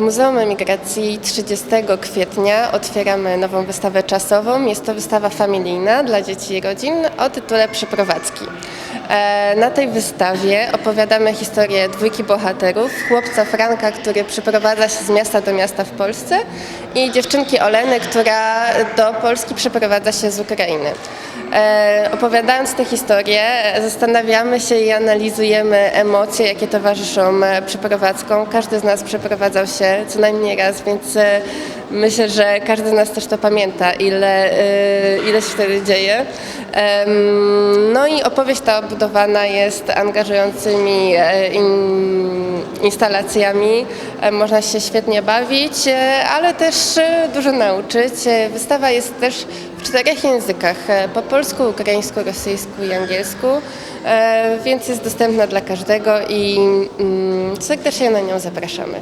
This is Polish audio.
Muzeum Emigracji 30 kwietnia otwieramy nową wystawę czasową. Jest to wystawa familijna dla dzieci i rodzin o tytule Przeprowadzki. E, Na tej wystawie opowiadamy historię dwójki bohaterów, chłopca Franka, który przeprowadza się z miasta do miasta w Polsce i dziewczynki Oleny, która do Polski przeprowadza się z Ukrainy. E, Opowiadając tę historię, zastanawiamy się i analizujemy emocje, jakie towarzyszą e, przeprowadzkom. Każdy z nas przeprowadzał się co najmniej raz, więc e, myślę, że każdy z nas też to pamięta, ile, ile się wtedy dzieje. No i opowieść ta obudowana jest angażującymi e, in, instalacjami. E, Można się świetnie bawić, e, ale też dużo nauczyć. Wystawa jest też w czterech językach: po polsku, ukraińsku, rosyjsku i angielsku, więc jest dostępna dla każdego i mm, serdecznie na nią zapraszamy.